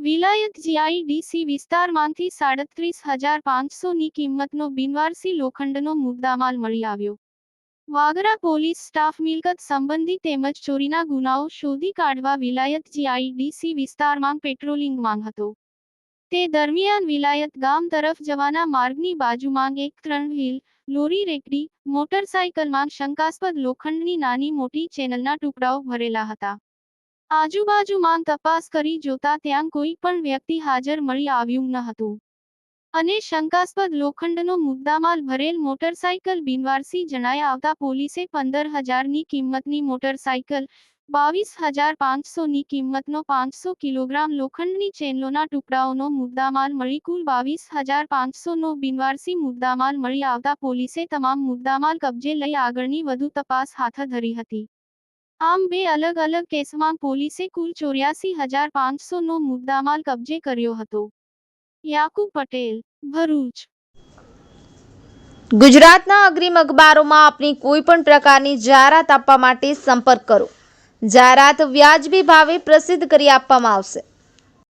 વિલાયત GIDC વિસ્તારમાંથી સાડત્રીસ હજાર પાંચસોની કિંમતનો બિનવારસી લોખંડનો મુદ્દામાલ મળી આવ્યો. વાગરા પોલીસ સ્ટાફ મિલકત સંબંધી તેમજ ચોરીના ગુનાઓ શોધી કાઢવા વિલાયત જીઆઈડીસી વિસ્તારમાં પેટ્રોલિંગમાં હતો. તે દરમિયાન વિલાયત ગામ તરફ જવાના માર્ગની બાજુમાં એક ત્રણ વ્હીલ લોરી રેકડી મોટરસાયકલમાં શંકાસ્પદ લોખંડની નાની મોટી ચેનલના ટુકડાઓ ભરેલા હતા. આજુબાજુમાં તપાસ કરી જોતા ત્યાં કોઈ પણ વ્યક્તિ હાજર મળી આવ્યું ન હતું. અને શંકાસ્પદ લોખંડનો મુદ્દામાલ ભરેલ મોટરસાયકલ બિનવારસી જણાય આવતા પોલીસે પંદર હજારની કિંમતની મોટરસાયકલ બાવીસ હજાર પાંચસોની કિંમતનો પાંચસો કિલોગ્રામ લોખંડની ચેનલોના ટુકડાઓનો મુદ્દામાલ મળી, કુલ બાવીસ હજાર પાંચસોનો બિનવારસી મુદ્દામાલ મળી આવતા પોલીસે તમામ મુદ્દામાલ કબજે લઈ આગળની વધુ તપાસ હાથ ધરી હતી. આમ બે અલગ અલગ કેસમાં પોલીસે કુલ ચોર્યાસી હજાર પાંચસોનો મુદ્દામાલ કબજે કર્યો હતો. યાકુબ પટેલ, ભરૂચ. ગુજરાતના અગ્રીમ અખબારોમાં આપની કોઈ પણ પ્રકારની જાહેરાત આપવા માટે સંપર્ક કરો. જાહેરાત વ્યાજબી ભાવે પ્રસિદ્ધ કરી આપવામાં આવશે.